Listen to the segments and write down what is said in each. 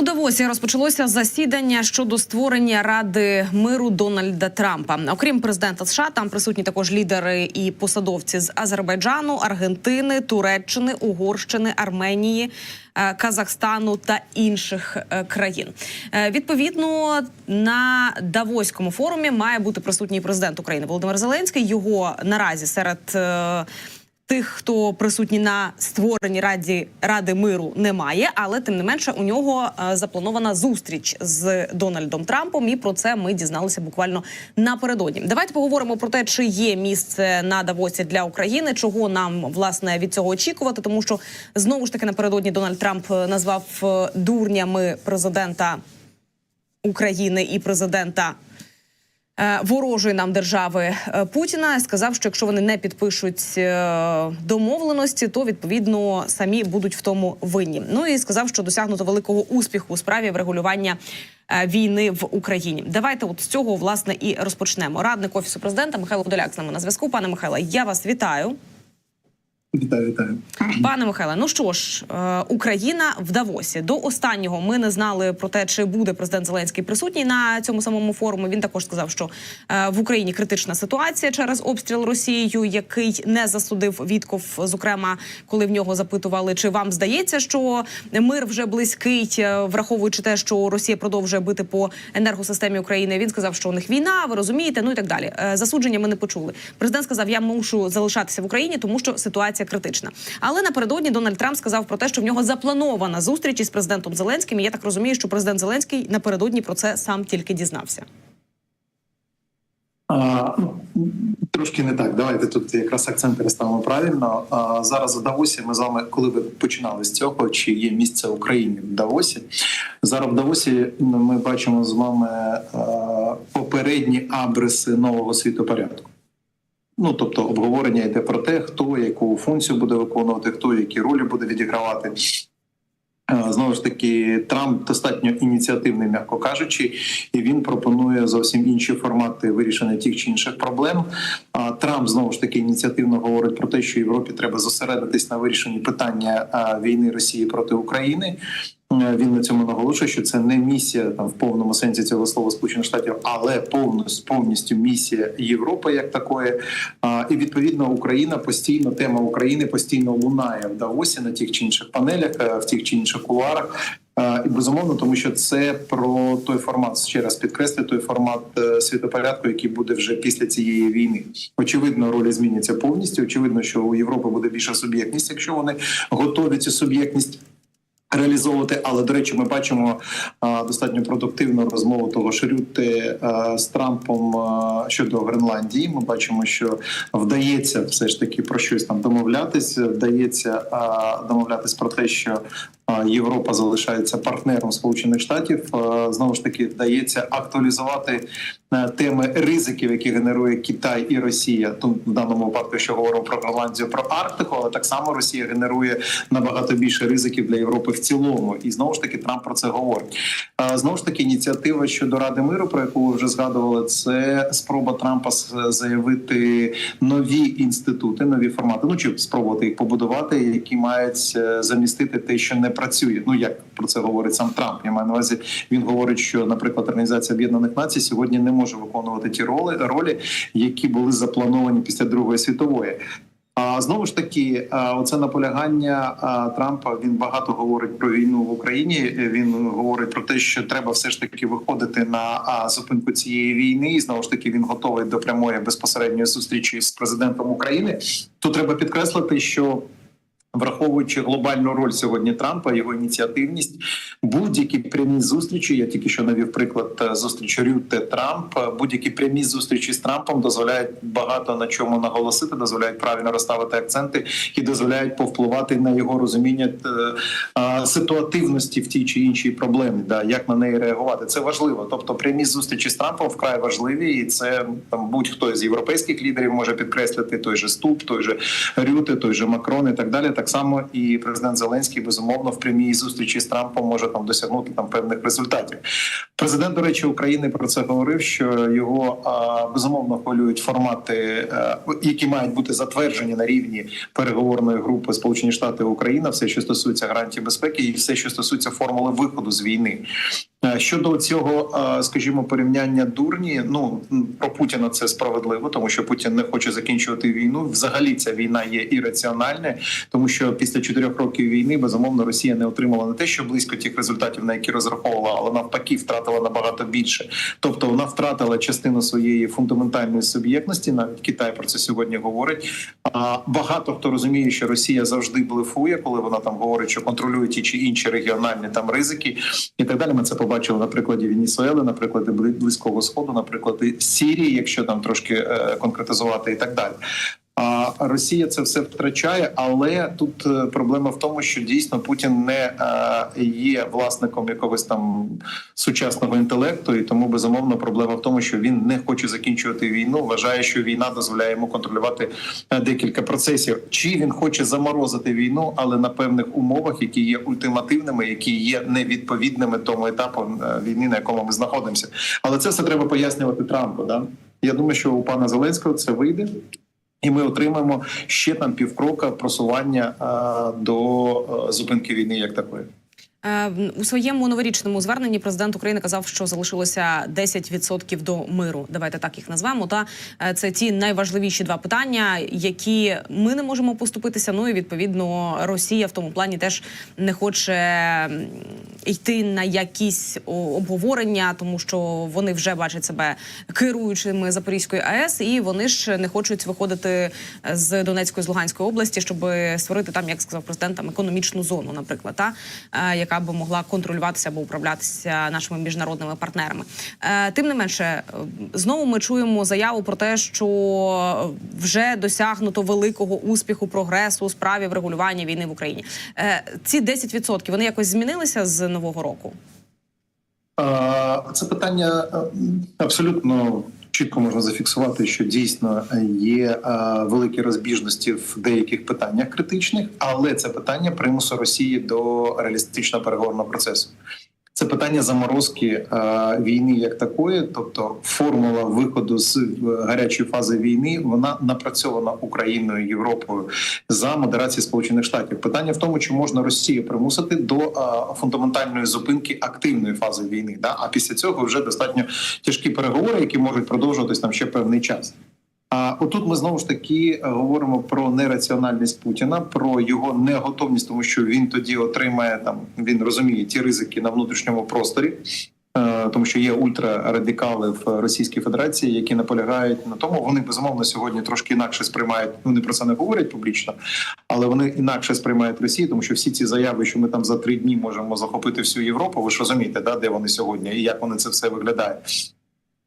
У Давосі розпочалося засідання щодо створення ради миру Дональда Трампа. Окрім президента США, там присутні також лідери і посадовці з Азербайджану, Аргентини, Туреччини, Угорщини, Арменії. е, Казахстану та інших е, країн Е, відповідно на Давоському форумі має бути присутній президент України Володимир Зеленський. Його наразі серед Тих, хто присутні на створенні раді ради миру, немає, але тим не менше у нього е, запланована зустріч з Дональдом Трампом. І про це ми дізналися буквально напередодні. Давайте поговоримо про те, чи є місце на Давосі для України, чого нам власне від цього очікувати, тому що знову ж таки напередодні Дональд Трамп е, назвав е, дурнями президента України і президента ворожої нам держави е, Путіна сказав, що якщо вони не підпишуть е, домовленості, то відповідно самі будуть в тому винні. Ну і сказав, що досягнуто великого успіху у справі врегулювання. е, Війни в Україні, давайте от з цього власне і розпочнемо. Радник офісу президента Михайло Подоляк з нами на зв'язку. Пане Михайло, я вас вітаю. Вітаю, вітаю. Пане Михайле, ну що ж, е, Україна в Давосі до останнього ми не знали про те, чи буде президент Зеленський присутній на цьому самому форумі. Він також сказав, що е, в Україні критична ситуація через обстріл Росією, який не засудив Вітков, зокрема, коли в нього запитували, чи вам здається, що мир вже близький, е, враховуючи те, що Росія продовжує бити по енергосистемі України. Він сказав, що у них війна, ви розумієте, ну і так далі. Засудження ми не почули. Президент сказав, я мушу залишатися в Україні, тому що ситуація критична. Але напередодні Дональд Трамп сказав про те, що в нього запланована зустріч із президентом Зеленським. І я так розумію, що президент Зеленський напередодні про це сам тільки дізнався. А, ну, трошки не так. Давайте тут якраз акценти розставимо правильно. А, зараз у Давосі ми з вами, коли ви починали з цього, чи є місце Україні в Давосі? Зараз в Давосі ну, ми бачимо з вами попередні абриси нового світопорядку. Ну, тобто, обговорення йде про те, хто яку функцію буде виконувати, хто які ролі буде відігравати. Е, Знову ж таки, Трамп достатньо ініціативний, м'яко кажучи, і він пропонує зовсім інші формати вирішення тих чи інших проблем. А Трамп знову ж таки ініціативно говорить про те, що Європі треба зосередитись на вирішенні питання війни Росії проти України. Е, Він на цьому наголошує, що це не місія там в повному сенсі цього слова Сполучених Штатів, але повністю повністю місія Європи як такої. А, І відповідно Україна постійно тема України постійно лунає в Давосі на тих чи інших панелях, е, в тих чи інших кулуарах. Е, І безумовно, тому що це про той формат ще раз підкреслю, той формат світопорядку, який буде вже після цієї війни. Очевидно, ролі зміняться повністю. Очевидно, що у Європи буде більша суб'єктність, якщо вони готові цю суб'єктність. Реалізовувати, але до речі, ми бачимо достатньо продуктивну розмову того ж з Трампом щодо Гренландії. Ми бачимо, що вдається все ж таки про щось там домовлятись. Вдається а, домовлятись про те, що а, Європа залишається партнером Сполучених Штатів. Знову ж таки, вдається актуалізувати теми ризиків, які генерує Китай і Росія. Тут в даному випадку, що говоримо про Гренландію, про Арктику, але так само Росія генерує набагато більше ризиків для Європи цілому. І знову ж таки Трамп про це говорить. Знову ж таки, ініціатива щодо Ради миру, про яку ви вже згадували, це спроба Трампа заявити нові інститути, нові формати. Ну чи спробувати їх побудувати, які мають е, замістити те, що не працює. Ну як про це говорить сам Трамп. Я маю на увазі, він говорить, що, наприклад, Організація Об'єднаних Націй сьогодні не може виконувати ті роли, ролі, які були заплановані після Другої світової. Знову ж таки, оце наполягання Трампа. Він багато говорить про війну в Україні. Він говорить про те, що треба все ж таки виходити на зупинку цієї війни. І знову ж таки він готовий до прямої безпосередньої зустрічі з президентом України. Тут треба підкреслити, що Враховуючи глобальну роль сьогодні Трампа, його ініціативність, будь-які прямі зустрічі. Я тільки що навів приклад е, зустріч Рютте Трамп. е, Будь-які прямі зустрічі з Трампом дозволяють багато на чому наголосити, дозволяють правильно розставити акценти і дозволяють повпливати на його розуміння е, ситуативності в тій чи іншій проблемі. Да, як на неї реагувати. Це важливо. Тобто, прямі зустрічі з Трампом вкрай важливі, і це там будь-хто з європейських лідерів може підкреслити той же Ступ, той же Рюте, той же Макрон і так далі. Так само і президент Зеленський безумовно в прямій зустрічі з Трампом може там досягнути там певних результатів. Президент, до речі, України про це говорив, що його безумовно хвилюють формати, е, які мають бути затверджені на рівні переговорної групи Сполучені Штати Україна, все, що стосується гарантії безпеки, і все, що стосується формули виходу з війни. Е, Щодо цього, е, скажімо, порівняння дурні, ну про Путіна це справедливо, тому що Путін не хоче закінчувати війну. Взагалі, ця війна є ірраціональна, тому що після чотирьох років війни безумовно Росія не отримала не те, що близько тих результатів, на які розраховувала, але навпаки втратила набагато більше. Тобто вона втратила частину своєї фундаментальної суб'єктності. Навіть Китай про це сьогодні говорить. А багато хто розуміє, що Росія завжди блефує, коли вона там говорить, що контролює ті чи інші регіональні там ризики і так далі. Ми це побачили на прикладі Венесуели, на прикладі близького сходу, на прикладі Сірії, якщо там трошки е, конкретизувати, і так далі. А Росія це все втрачає, але тут е, проблема в тому, що дійсно Путін не е, є власником якогось там сучасного інтелекту, і тому безумовно проблема в тому, що він не хоче закінчувати війну. Вважає, що війна дозволяє йому контролювати е, декілька процесів. Чи він хоче заморозити війну, але на певних умовах, які є ультимативними, які є невідповідними тому етапу війни, на якому ми знаходимося. Але це все треба пояснювати Трампу. Да? Я думаю, що у пана Зеленського це вийде. І ми отримаємо ще там півкрока просування до зупинки війни як такої. Е, У своєму новорічному зверненні президент України казав, що залишилося 10% до миру. Давайте так їх назвемо. Та Е, це ті найважливіші два питання, які ми не можемо поступитися. Ну і відповідно Росія в тому плані теж не хоче йти на якісь обговорення, тому що вони вже бачать себе керуючими Запорізької АЕС, і вони ж не хочуть виходити з Донецької з Луганської області, щоб створити там, як сказав президент, там економічну зону, наприклад, та е, яка би могла контролюватися або управлятися нашими міжнародними партнерами. Е, Тим не менше, е, знову ми чуємо заяву про те, що вже досягнуто великого успіху прогресу у справі врегулювання війни в Україні. Е, Ці 10% вони якось змінилися з нового року. Це питання абсолютно чітко можна зафіксувати, що дійсно є е, великі розбіжності в деяких питаннях критичних, але це питання примусу Росії до реалістичного переговорного процесу. Це питання заморозки е, війни як такої, тобто формула виходу з е, гарячої фази війни, вона напрацьована Україною Європою за модерації Сполучених Штатів. Питання в тому, чи можна Росію примусити до е, фундаментальної зупинки активної фази війни. Да? А після цього вже достатньо тяжкі переговори, які можуть продовжуватись там ще певний час. А отут ми знову ж таки е, говоримо про нераціональність Путіна, про його неготовність, тому що він тоді отримає там. Він розуміє ті ризики на внутрішньому просторі. е, Тому що є ультрарадикали в Російській Федерації, які наполягають на тому. Вони безумовно сьогодні трошки інакше сприймають. Вони про це не говорять публічно, але вони інакше сприймають Росію, тому що всі ці заяви, що ми там за три дні можемо захопити всю Європу. Ви ж розумієте, да, де вони сьогодні і як вони це все виглядає.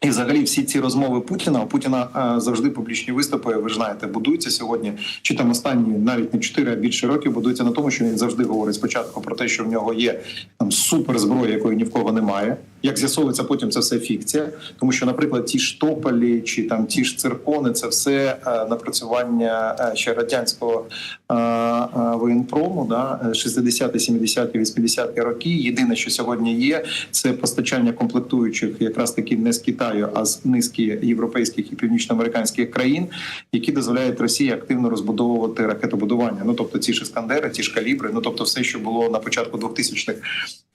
І взагалі всі ці розмови Путіна у Путіна е, завжди публічні виступи. Ви ж знаєте, будуються сьогодні, чи там останні навіть не 4, а більше років будуються на тому, що він завжди говорить спочатку про те, що в нього є там суперзброя, якої ні в кого немає. Як з'ясовується, потім це все фікція, тому що, наприклад, ті ж тополі чи там ті ж циркони, це все е, напрацювання е, ще радянського воєнпрому, да 60-ті, 70-ті, 80-ті роки. Єдине, що сьогодні є, це постачання комплектуючих, якраз таки не з Китаю, а з низки європейських і північноамериканських країн, які дозволяють Росії активно розбудовувати ракетобудування. Ну тобто ці ж іскандери, ті ж калібри, ну тобто все, що було на початку 2000-х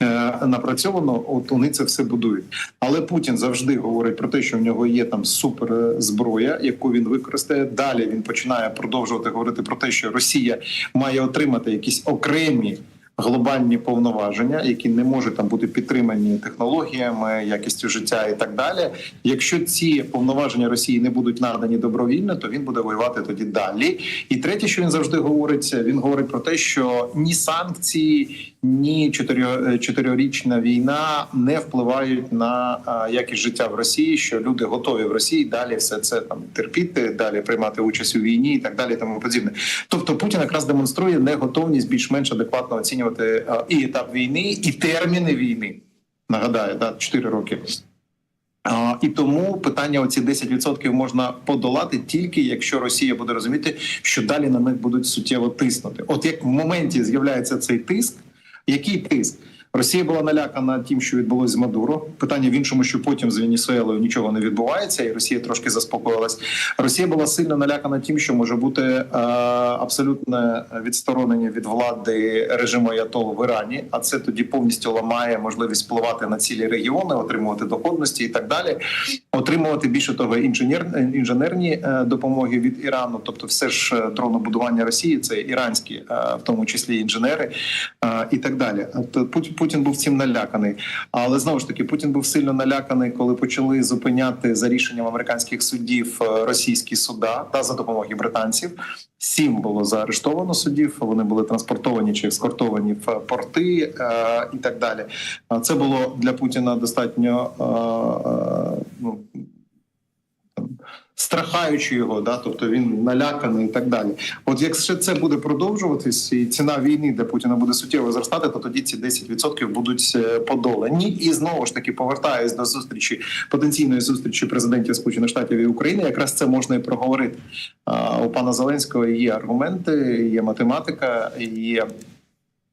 е, напрацьовано, от вони це все будують. Але Путін завжди говорить про те, що в нього є там суперзброя, яку він використає. Далі він починає продовжувати говорити про те, що Росія має отримати якісь окремі. Глобальні повноваження, які не можуть там бути підтримані технологіями, якістю життя і так далі. Якщо ці повноваження Росії не будуть надані добровільно, то він буде воювати тоді далі. І третє, що він завжди говорить, він говорить про те, що ні санкції, ні чотирьо- чотирьорічна війна не впливають на якість життя в Росії. Що люди готові в Росії далі все це там терпіти, далі приймати участь у війні і так далі. Тому подібне. Тобто Путін якраз демонструє неготовність більш-менш адекватно оцінювати а, і етап війни, і терміни війни. Нагадаю, да, 4 роки. І тому питання оці 10% можна подолати тільки якщо Росія буде розуміти, що далі на них будуть суттєво тиснути. От як в моменті з'являється цей тиск, який тиск? Росія була налякана тим, що відбулось з Мадуро. Питання в іншому, що потім з Венесуелою нічого не відбувається, і Росія трошки заспокоїлась. Росія була сильно налякана тим, що може бути е, абсолютне відсторонення від влади режиму Аятол в Ірані, а це тоді повністю ламає можливість впливати на цілі регіони, отримувати доходності і так далі. Отримувати більше того, інженер, інженерні е, допомоги від Ірану, тобто все ж е, дронобудування Росії, це іранські, е, в тому числі інженери е, і так далі. От Путін, Путін був цим наляканий, але знову ж таки Путін був сильно наляканий, коли почали зупиняти за рішенням американських суддів е, російські суда та за допомоги британців. Сім було заарештовано суддів. Вони були транспортовані чи ескортовані в порти е, і так далі. Це було для Путіна достатньо е, е, ну, страхаючи його, да, тобто він наляканий і так далі. От якщо це буде продовжуватись, і ціна війни для Путіна буде суттєво зростати, то тоді ці 10% будуть е, подолані. І знову ж таки повертаюсь до зустрічі потенційної зустрічі президентів Сполучених Штатів і України. Якраз це можна і проговорити. У пана Зеленського є аргументи, є математика, є.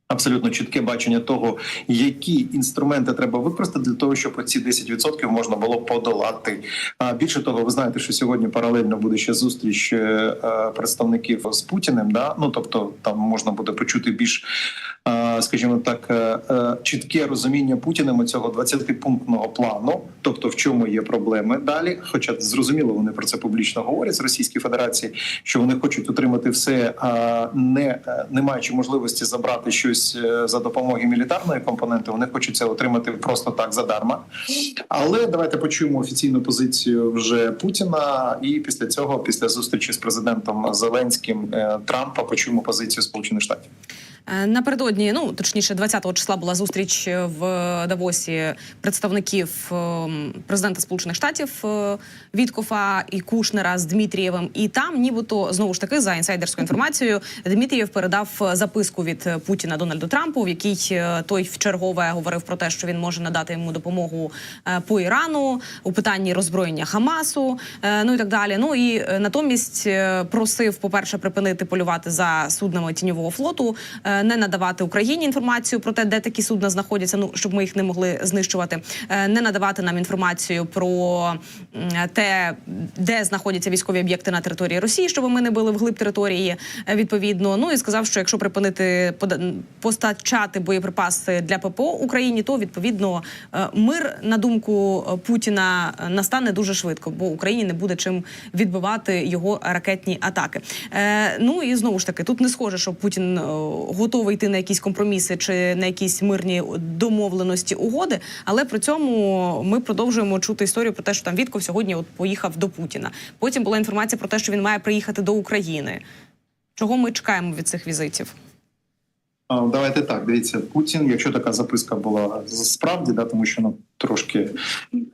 Абсолютно чітке бачення того, які інструменти треба використати для того, щоб ці 10% можна було подолати. А більше того, ви знаєте, що сьогодні паралельно буде ще зустріч е, е, представників з Путіним. Да? Ну тобто там можна буде почути більш, скажімо так, е, чітке розуміння Путіним цього 20-пунктного плану, тобто в чому є проблеми далі. Хоча зрозуміло, вони про це публічно говорять з Російської Федерації, що вони хочуть отримати все, не, не маючи можливості забрати щось е, за допомогою мілітарної компоненти. Вони хочуть це отримати просто так задарма. Але давайте почуємо офіційну позицію вже Путіна, і після цього, після зустрічі з президентом Зеленським е, Трампа, почуємо позицію Сполучених Штатів. Е, Напередодні, ну точніше, 20-го числа була зустріч в Давосі представників ем, президента Сполучених Штатів е, Віткофа і Кушнера з Дмитрієвим. І там, нібито знову ж таки, за інсайдерською інформацією, Дмитрієв передав записку від Путіна Дональду Трампу, в якій е, той в чергове говорив про те, що він може надати йому допомогу е, по Ірану у питанні роззброєння Хамасу, е, ну і так далі. Ну і е, натомість е, просив, по перше, припинити полювати за суднами тіньового флоту, е, не надавати Україні інформацію про те, де такі судна знаходяться. Ну щоб ми їх не могли знищувати, е, не надавати нам інформацію про те, де знаходяться військові об'єкти на території Росії, щоб ми не били вглиб території. е, Відповідно, ну і сказав, що якщо припинити постачати боєприпаси для ППО Україні, то відповідно е, мир на думку Путіна настане дуже швидко, бо Україні не буде чим відбивати його ракетні атаки. Ну і знову ж таки, тут не схоже, що Путін е, готовий йти на якісь компроміси чи на якісь мирні домовленості угоди. Але при цьому ми продовжуємо чути історію про те, що там Вітков сьогодні от поїхав до Путіна. Потім була інформація про те, що він має приїхати до України. Чого ми чекаємо від цих візитів? Давайте так. Дивіться, Путін, якщо така записка була справді, да, тому що ну трошки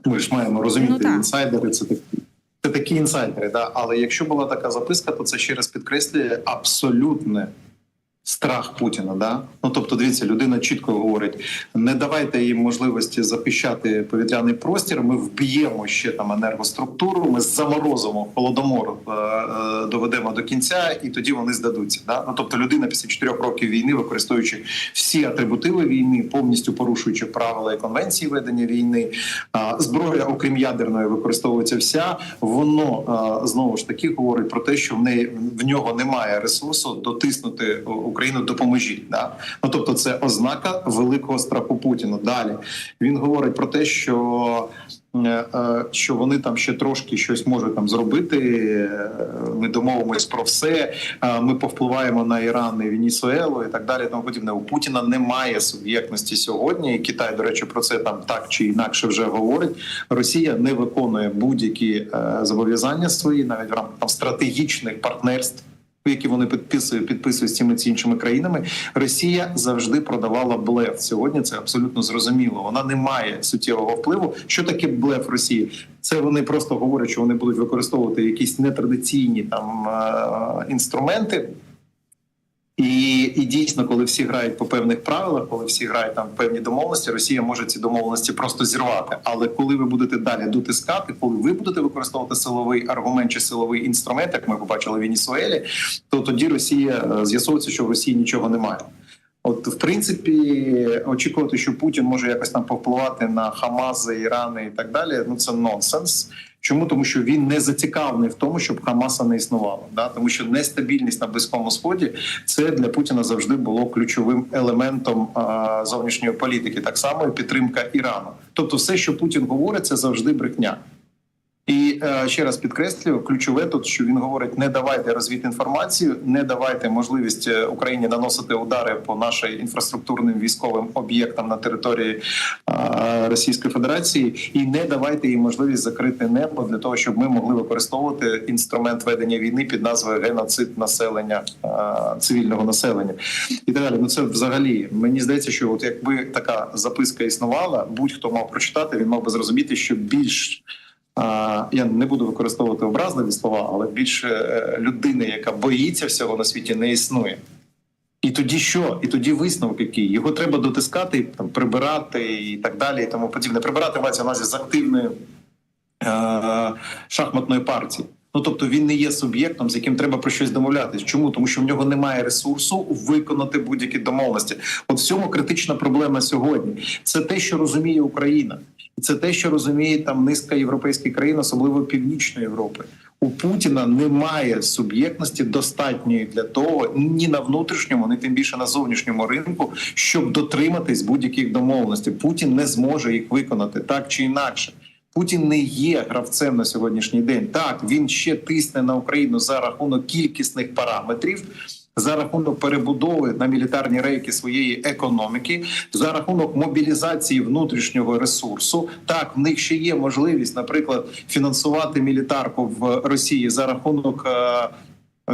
ми ж маємо розуміти Ну, так. інсайдери. Це такі. Це такі інсайдери, да. Але якщо була така записка, то це ще раз підкреслює абсолютне страх Путіна. Да? Ну тобто, дивіться, людина чітко говорить: не давайте їм можливості захищати повітряний простір. Ми вб'ємо ще там енергоструктуру. Ми заморозимо холодомор, е, е, доведемо до кінця, і тоді вони здадуться. Да? Ну тобто, людина після чотирьох років війни, використовуючи всі атрибутиви війни, повністю порушуючи правила і конвенції ведення війни, а, зброя, окрім ядерної, використовується вся. Воно знову ж таки говорить про те, що в неї в нього немає ресурсу дотиснути Україну допоможіть. Да? Ну тобто, це ознака великого страху Путіна. Далі він говорить про те, що. е, е, Що вони там ще трошки щось можуть там зробити. Ми домовимось про все. е, Ми повпливаємо на Іран і Венесуелу і так далі. Тому подібне. У Путіна немає суб'єктності сьогодні. І Китай, до речі, про це там так чи інакше вже говорить. Росія не виконує будь-які зобов'язання свої, навіть в рамках там стратегічних партнерств. Які вони підписують, підписують з цими іншими країнами, Росія завжди продавала блеф. Сьогодні це абсолютно зрозуміло. Вона не має суттєвого впливу. Що таке блеф Росії? Це вони просто говорять, що вони будуть використовувати якісь нетрадиційні там е- інструменти. І, і дійсно, коли всі грають по певних правилах, коли всі грають там певні домовленості, Росія може ці домовленості просто зірвати. Але коли ви будете далі дотискати, коли ви будете використовувати силовий аргумент чи силовий інструмент, як ми побачили в Венесуелі, то тоді Росія е, з'ясується, що в Росії нічого немає. От, в принципі, очікувати, що Путін може якось там повпливати на Хамази, Ірани і так далі. Ну це нонсенс. Чому тому, що він не зацікавлений в тому, щоб Хамаса не існувало, да тому що нестабільність на близькому сході це для Путіна завжди було ключовим елементом а, зовнішньої політики, так само і підтримка Ірану. Тобто, все, що Путін говорить, це завжди брехня. І е, ще раз підкреслюю, ключове тут, що він говорить: не давайте розвідінформацію, не давайте можливість е, Україні наносити удари по нашим інфраструктурним військовим об'єктам на території Російської Федерації, і не давайте їм можливість закрити небо для того, щоб ми могли використовувати інструмент ведення війни під назвою геноцид населення цивільного населення і так далі. Ну це взагалі мені здається, що от якби така записка існувала, будь-хто мав прочитати, він мав би зрозуміти, що більш я не буду використовувати образливі слова, але більше е, людини, яка боїться всього на світі, не існує. І тоді що? І тоді висновок який? Його треба дотискати, там прибирати і так далі, і тому подібне. Прибирати мається на з активної е- шахматної партії. Ну тобто він не є суб'єктом, з яким треба про щось домовлятись. Чому? Тому що в нього немає ресурсу виконати будь-які домовленості. От в цьому критична проблема сьогодні. Це те, що розуміє Україна, і це те, що розуміє там низка європейських країн, особливо Північної Європи. У Путіна немає суб'єктності достатньої для того, ні на внутрішньому, ні тим більше на зовнішньому ринку, щоб дотриматись будь-яких домовленостей. Путін не зможе їх виконати так чи інакше. Путін не є гравцем на сьогоднішній день. Так він ще тисне на Україну за рахунок кількісних параметрів. За рахунок перебудови на мілітарні рейки своєї економіки, за рахунок мобілізації внутрішнього ресурсу, так в них ще є можливість, наприклад, фінансувати мілітарку в Росії за рахунок е,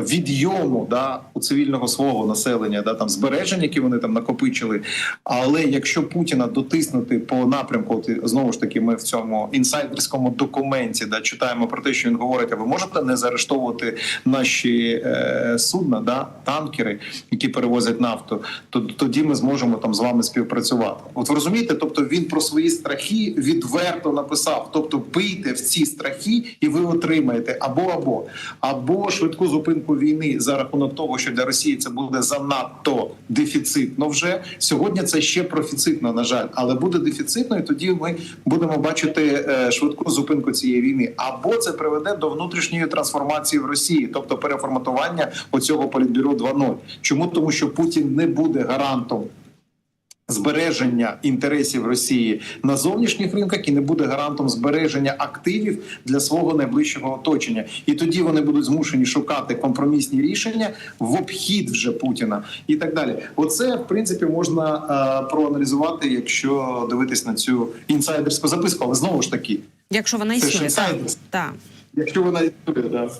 відйому да у цивільного свого населення, да там збережень, які вони там накопичили. Але якщо Путіна дотиснути по напрямку, от знову ж таки, ми в цьому інсайдерському документі да читаємо про те, що він говорить: а ви можете не заарештовувати наші е, судна, да танкери, які перевозять нафту, то тоді ми зможемо там з вами співпрацювати. От ви розумієте, тобто він про свої страхи відверто написав: тобто бийте в ці страхи, і ви отримаєте або або або швидку зупинку війни за рахунок того, що для Росії це буде занадто дефіцитно. Вже сьогодні це ще профіцитно, на жаль, але буде дефіцитно, і тоді ми будемо бачити е, швидку зупинку цієї війни. Або це приведе до внутрішньої трансформації в Росії, тобто переформатування оцього політбюро 2.0. Чому тому, що Путін не буде гарантом збереження інтересів Росії на зовнішніх ринках і не буде гарантом збереження активів для свого найближчого оточення. І тоді вони будуть змушені шукати компромісні рішення в обхід вже Путіна і так далі. Оце в принципі можна е, проаналізувати, якщо дивитись на цю інсайдерську записку. Але знову ж таки, Якщо вона існує, так. так. якщо вона існує, да.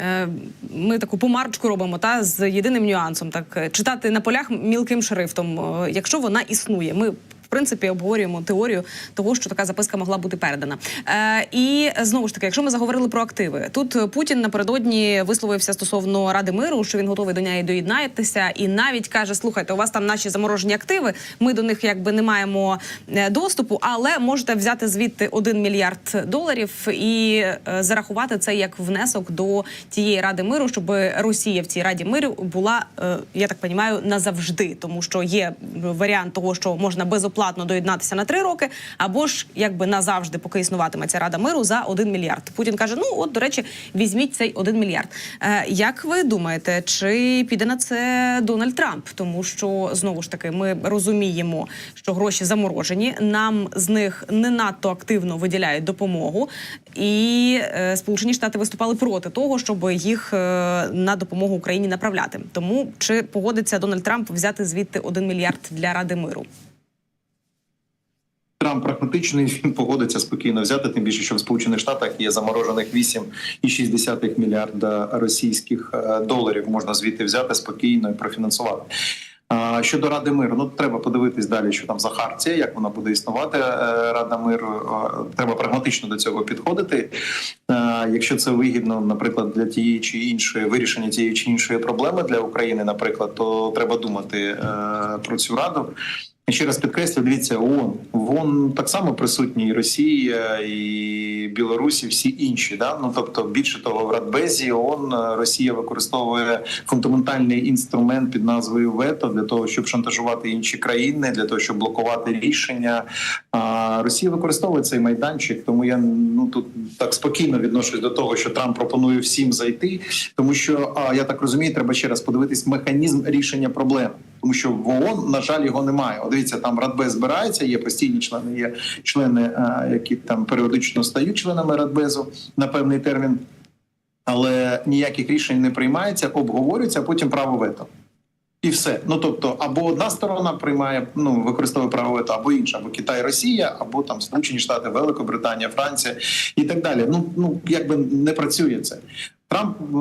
Е, Ми таку помарочку робимо та з єдиним нюансом. Так е, читати на полях мілким шрифтом, е, якщо вона існує. Ми принципі обговорюємо теорію того, що така записка могла бути передана. Е, і знову ж таки, якщо ми заговорили про активи, тут Путін напередодні висловився стосовно Ради миру, що він готовий до неї доєднатися, і навіть каже: слухайте, у вас там наші заморожені активи. Ми до них якби не маємо е, доступу, але можете взяти звідти 1 мільярд доларів і е, зарахувати це як внесок до тієї ради миру, щоб Росія в цій раді миру була, е, я так розумію, назавжди, тому що є варіант того, що можна безоплатно доєднатися на три роки, або ж якби назавжди, поки існуватиме ця рада миру за 1 мільярд. Путін каже: ну от до речі, візьміть цей 1 мільярд. Е, як ви думаєте, чи піде на це Дональд Трамп? Тому що знову ж таки ми розуміємо, що гроші заморожені. Нам з них не надто активно виділяють допомогу, і е, Сполучені Штати виступали проти того, щоб їх е, на допомогу Україні направляти. Тому чи погодиться Дональд Трамп взяти звідти 1 мільярд для Ради миру? Трамп прагматичний, він погодиться спокійно взяти, тим більше, що в Сполучених Штатах є заморожених 8,6 мільярда російських е, доларів. Можна звідти взяти спокійно і профінансувати. Щодо Ради миру, ну треба подивитись далі, що там за хартія, як вона буде існувати. е, Рада миру Е, треба прагматично до цього підходити. Якщо це вигідно, наприклад, для тієї чи іншої вирішення тієї чи іншої проблеми для України, наприклад, то треба думати про цю раду. Я ще раз підкреслю, дивіться, ООН. ООН так само присутні і Росія, і Білорусь, і всі інші. Да? Ну тобто, більше того, в Радбезі ООН е, Росія використовує фундаментальний інструмент під назвою вето для того, щоб шантажувати інші країни, для того, щоб блокувати рішення. А Росія використовує цей майданчик, тому я ну тут так спокійно відношусь до того, що Трамп пропонує всім зайти, тому що а, я так розумію, треба ще раз подивитись механізм рішення проблем. Тому що в ООН, на жаль, його немає. От дивіться, там Радбез збирається, є постійні члени, є члени, е, які там періодично стають членами Радбезу на певний термін, але ніяких рішень не приймається, обговорюється, а потім право вето. І все. Ну тобто, або одна сторона приймає, ну використовує право вето, або інша, або Китай, Росія, або там Сполучені Штати, Великобританія, Франція і так далі. Ну ну якби не працює це. Трамп, е,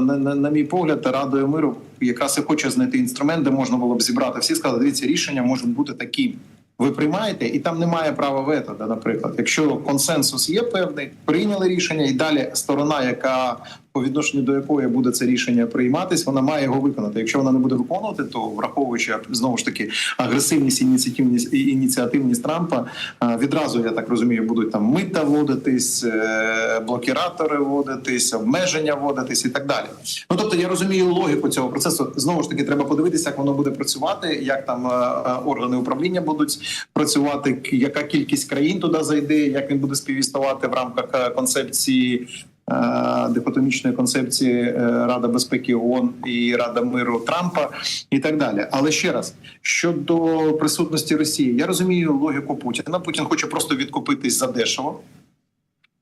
на, на, на мій погляд, радою миру якраз і хоче знайти інструмент, де можна було б зібрати. Всі сказали, дивіться, рішення можуть бути такі. Ви приймаєте, і там немає права вето. Наприклад, якщо консенсус є певний, прийняли рішення, і далі сторона, яка по відношенню до якої буде це рішення прийматись, вона має його виконати. Якщо вона не буде виконувати, то враховуючи знову ж таки агресивність ініціативність і ініціативність Трампа, відразу я так розумію, будуть там мита вводитись, е, блокіратори вводитись, обмеження вводитись і так далі. Ну тобто я розумію логіку цього процесу. Знову ж таки, треба подивитися, як воно буде працювати, як там е, е, органи управління будуть працювати, яка кількість країн туди зайде, як він буде співіснувати в рамках концепції. Е, Дихотомічної концепції Ради Рада безпеки ООН і Рада миру Трампа і так далі. Але ще раз щодо присутності Росії, я розумію логіку Путіна. Путін хоче просто відкупитись за дешево.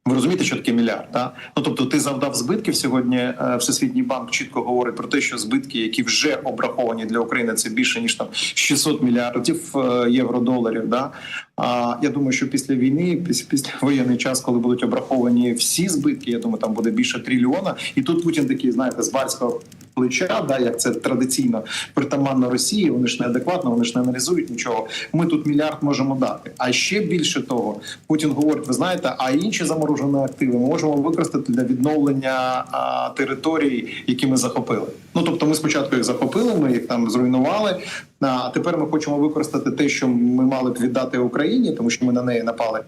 Ви розумієте, що таке мільярд? Да? Ну тобто, ти завдав збитків сьогодні. е, Всесвітній банк чітко говорить про те, що збитки, які вже обраховані для України, це більше ніж там 600 мільярдів е, євро-доларів. Да? А я думаю, що після війни, після, після воєнний час, коли будуть обраховані всі збитки, я думаю, там буде більше трильйона. І тут Путін такий, знаєте, з барського плеча, да, як це традиційно притаманно Росії. Вони ж неадекватно, вони ж не аналізують нічого. Ми тут мільярд можемо дати. А ще більше того, Путін говорить: ви знаєте, а інші заморожені активи ми можемо використати для відновлення а, територій, які ми захопили. Ну тобто, ми спочатку їх захопили, ми їх там зруйнували. А тепер ми хочемо використати те, що ми мали б віддати Україні, тому що ми на неї напали.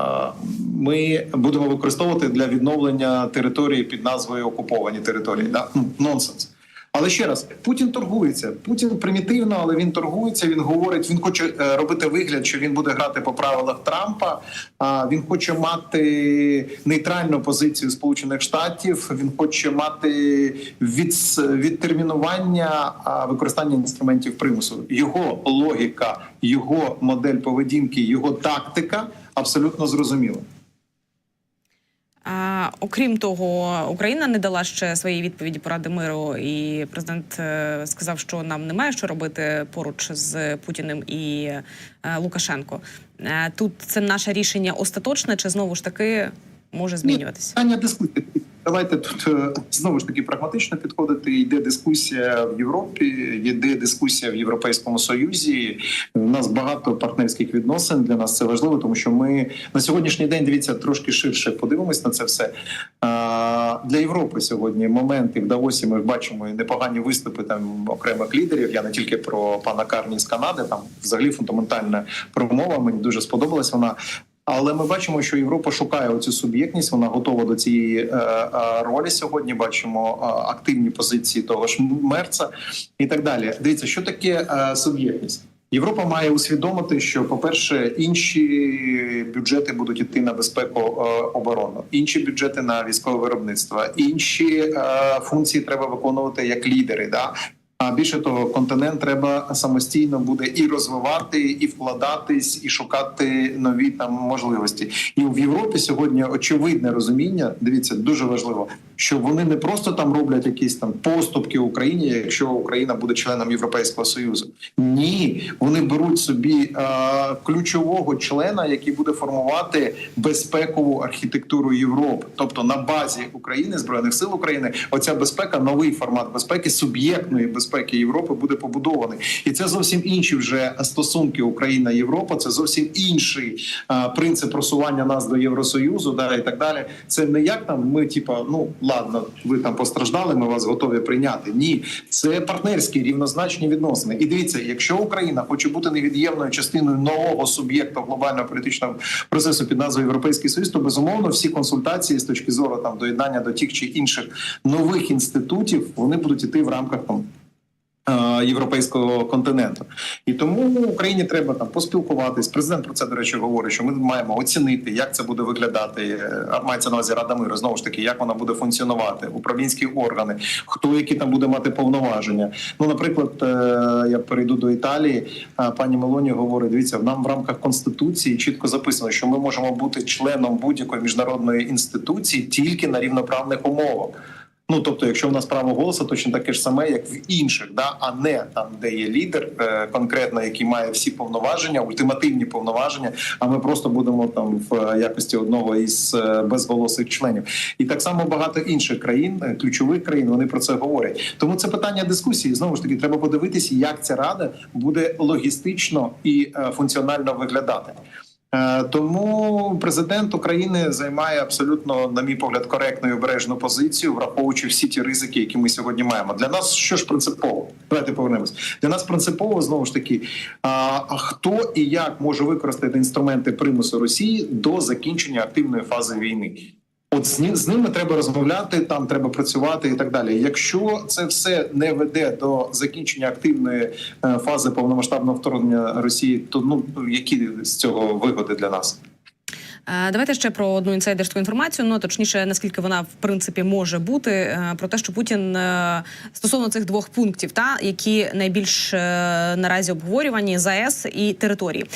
Е, Ми будемо використовувати для відновлення території під назвою окуповані території. Да? Нонсенс. Але ще раз, Путін торгується. Путін примітивно, але він торгується. Він говорить, він хоче е, робити вигляд, що він буде грати по правилах Трампа. А він хоче мати нейтральну позицію Сполучених Штатів. Він хоче мати від, відтермінування використання інструментів примусу. Його логіка, його модель поведінки, його тактика абсолютно зрозуміло. А, окрім того, Україна не дала ще своєї відповіді поради миру, і президент е, сказав, що нам немає що робити поруч з Путіним і е, Лукашенко. Е, тут це наше рішення остаточне, чи знову ж таки може змінюватися? Питання дискусії. Давайте тут е, знову ж таки прагматично підходити. Йде дискусія в Європі, йде дискусія в Європейському Союзі. У нас багато партнерських відносин. Для нас це важливо, тому що ми на сьогоднішній день дивіться трошки ширше. Подивимось на це все. Для Європи сьогодні моменти в Давосі. Ми бачимо непогані виступи там окремих лідерів. Я не тільки про пана Карні з Канади. Там взагалі фундаментальна промова. Мені дуже сподобалась вона. Але ми бачимо, що Європа шукає оцю суб'єктність. Вона готова до цієї е, е, ролі сьогодні. Бачимо е, активні позиції того ж Мерца і так далі. Дивіться, що таке суб'єктність. Європа має усвідомити, що, по-перше, інші бюджети будуть йти на безпеку оборону, інші бюджети на військове виробництво, інші функції треба виконувати як лідери. Да? А більше того, континент треба самостійно буде і розвивати, і вкладатись, і шукати нові там можливості. І в Європі сьогодні очевидне розуміння. Дивіться, дуже важливо, що вони не просто там роблять якісь там поступки Україні, якщо Україна буде членом Європейського союзу. Ні, вони беруть собі е, ключового члена, який буде формувати безпекову архітектуру Європи, тобто на базі України збройних сил України, оця безпека, новий формат безпеки, суб'єктної безпеки Європи буде побудований, і це зовсім інші вже стосунки Україна Європа. Це зовсім інший е, принцип просування нас до Євросоюзу, да і так далі. Це не як там ми, типа, ну ладно. ви там постраждали, ми вас готові прийняти. Ні, це партнерські рівнозначні відносини. І дивіться, якщо Україна хоче бути невід'ємною частиною нового суб'єкта глобального політичного процесу під назвою Європейський Союз, то безумовно всі консультації з точки зору там доєднання до тих чи інших нових інститутів вони будуть іти в рамках там. Е, Європейського континенту, і тому Україні треба там поспілкуватись. Президент про це до речі говорить, що ми маємо оцінити, як це буде виглядати. Е, Мається на увазі Рада миру. Знову ж таки, як вона буде функціонувати, управлінські органи, хто які там буде мати повноваження. Ну, наприклад, е, я перейду до Італії. Пані Мелоні говорить: дивіться, нам в рамках конституції чітко записано, що ми можемо бути членом будь-якої міжнародної інституції тільки на рівноправних умовах. Ну тобто, якщо в нас право голосу, точно таке ж саме, як в інших, да а не там, де є лідер е, конкретно, який має всі повноваження, ультимативні повноваження. А ми просто будемо там в е, якості одного із е, безголосих членів. І так само багато інших країн, ключових країн, вони про це говорять. Тому це питання дискусії. Знову ж таки, треба подивитися, як ця рада буде логістично і функціонально виглядати. Е, Тому президент України займає абсолютно, на мій погляд, коректну і обережну позицію, враховуючи всі ті ризики, які ми сьогодні маємо. Для нас що ж принципово? Давайте повернемось. Для нас принципово знову ж таки, а, хто і як може використати інструменти примусу Росії до закінчення активної фази війни. От з, з ними треба розмовляти, там треба працювати і так далі. Якщо це все не веде до закінчення активної е, фази повномасштабного вторгнення Росії, то ну які з цього вигоди для нас? Е, Давайте ще про одну інсайдерську інформацію. Ну точніше, наскільки вона в принципі може бути е, про те, що Путін е, стосовно цих двох пунктів, та які найбільш наразі обговорювані ЗАЕС і території.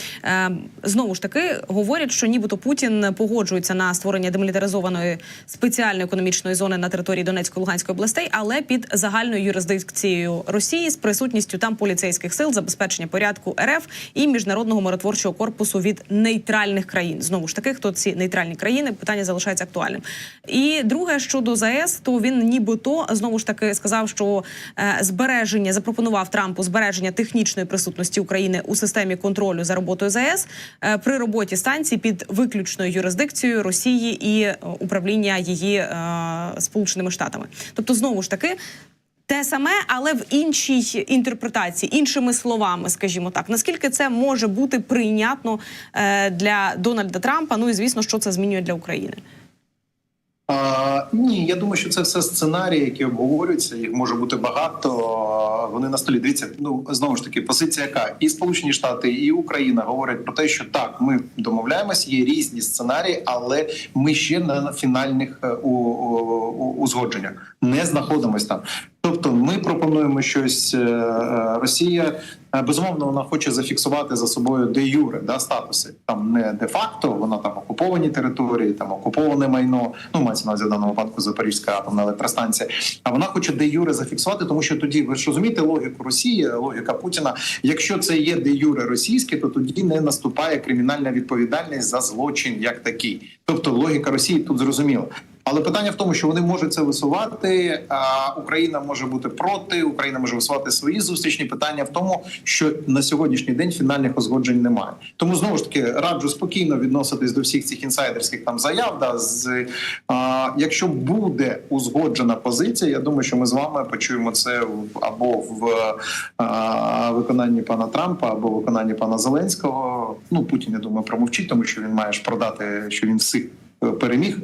Знову ж таки говорять, що нібито Путін погоджується на створення демілітаризованої спеціальної економічної зони на території Донецької Луганської областей, але під загальною юрисдикцією Росії з присутністю там поліцейських сил, забезпечення порядку РФ і міжнародного миротворчого корпусу від нейтральних країн. Знову ж таки, хто ці нейтральні країни, питання залишається актуальним. І друге щодо ЗАЕС, то він нібито знову ж таки сказав, що е, збереження запропонував Трампу збереження технічної присутності України у системі контролю за роботою ЗАЕС е, при роботі станції під виключною юрисдикцією Росії і е, управління її Сполученими Штатами. Тобто, знову ж таки. Те саме, але в іншій інтерпретації, іншими словами, скажімо так, наскільки це може бути прийнятно е, для Дональда Трампа? Ну і звісно, що це змінює для України. А, ні, я думаю, що це все сценарії, які обговорюються. Їх може бути багато. Вони на столі. Дивіться, ну знову ж таки, позиція яка і Сполучені Штати, і Україна говорять про те, що так, ми домовляємось, є різні сценарії, але ми ще на фінальних е, узгодженнях не знаходимось там. Тобто, ми пропонуємо щось. е, е, Росія безумовно вона хоче зафіксувати за собою де юре да статуси. Там не де факто, вона там окуповані території, там окуповане майно. Ну мається на увазі в даному випадку Запорізька атомна електростанція. А вона хоче де юре зафіксувати, тому що тоді ви ж розумієте логіку Росії, логіка Путіна. Якщо це є де юре російське, то тоді не наступає кримінальна відповідальність за злочин як такий. Тобто логіка Росії тут зрозуміла. Але питання в тому, що вони можуть це висувати. Україна може бути проти, Україна може висувати свої зустрічні питання в тому, що на сьогоднішній день фінальних узгоджень немає. Тому знову ж таки раджу спокійно відноситись до всіх цих інсайдерських там заяв. Да, з а, якщо буде узгоджена позиція, я думаю, що ми з вами почуємо це або в а, виконанні пана Трампа, або в виконанні пана Зеленського. Ну Путін я думаю промовчить, тому що він має ж продати, що він всіх е, переміг.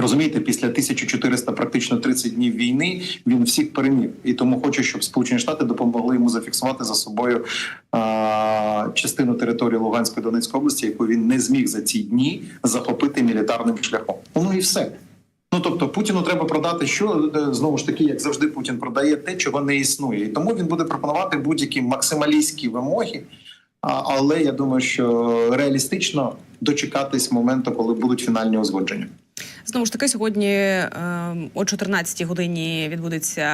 Розумієте, після 1400 практично 30 днів війни він всіх переміг, і тому хоче, щоб Сполучені Штати допомогли йому зафіксувати за собою а, частину території Луганської Донецької області, яку він не зміг за ці дні захопити мілітарним шляхом. Ну і все. Ну тобто Путіну треба продати, що е, знову ж таки, як завжди, Путін продає те, чого не існує, і тому він буде пропонувати будь-які максималістські вимоги. Але я думаю, що реалістично дочекатись моменту, коли будуть фінальні узгодження. Знову ж таки, сьогодні е, о 14-й годині відбудеться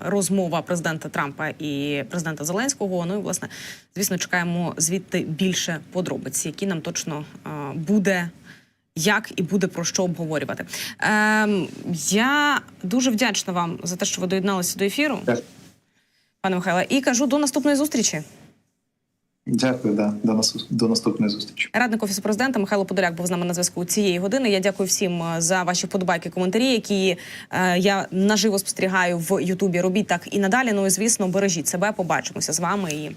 розмова президента Трампа і президента Зеленського. Ну і власне, звісно, чекаємо звідти більше подробиць, які нам точно е, буде. Як і буде про що обговорювати. Ем, я дуже вдячна вам за те, що ви доєдналися до ефіру, пане Михайле, і кажу до наступної зустрічі. Дякую, да. До нас до наступної зустрічі. Радник офісу президента Михайло Подоляк був з нами на зв'язку цієї години. Я дякую всім е, за ваші подобайки, коментарі, які е, я наживо спостерігаю в Ютубі. Робіть так і надалі. Ну і звісно, бережіть себе. Побачимося з вами і